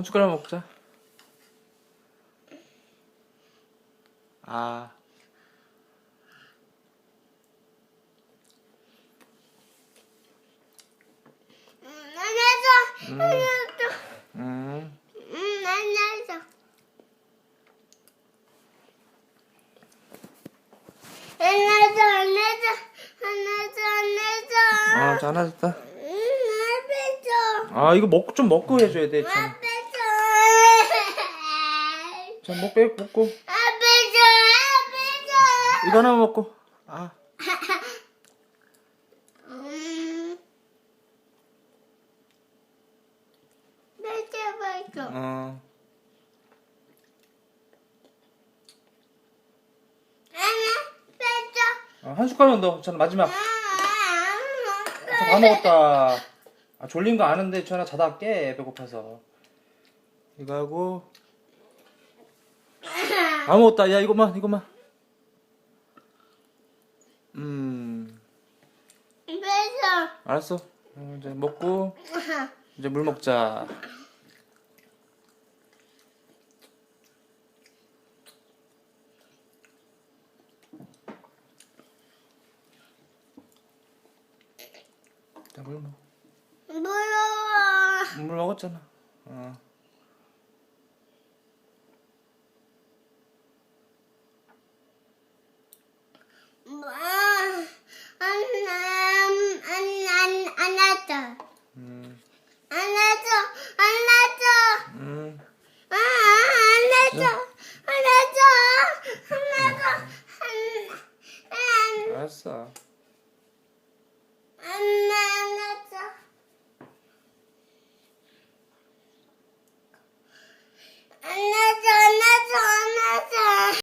한 숟가락 먹자. 아. 음, 안녕하세요. 음. 안녕하세요. 음. 음, 안녕하세요. 안녕하세요. 안녕하세요. 안녕하세요. 아. 잘하셨다. 음. 아, 이거 먹, 좀 먹고 해줘야 돼, 참. 자, 먹, 빼, 먹고. 앞에서. 앞에서. 이거 하나만 먹고. 아. 음. 어. 하나. 어, 한 숟가락 넣어. 저는 마지막. 아, 다 먹었다. 아, 졸린 거 아는데 전화 자다 깨 배고파서. 이거 하고 다 먹었다. 야 이것만 이것만. 음 뺏어. 알았어. 어, 이제 먹고 이제 물 먹자. 자물 먹. 무서워. 물 먹었잖아. 어. So.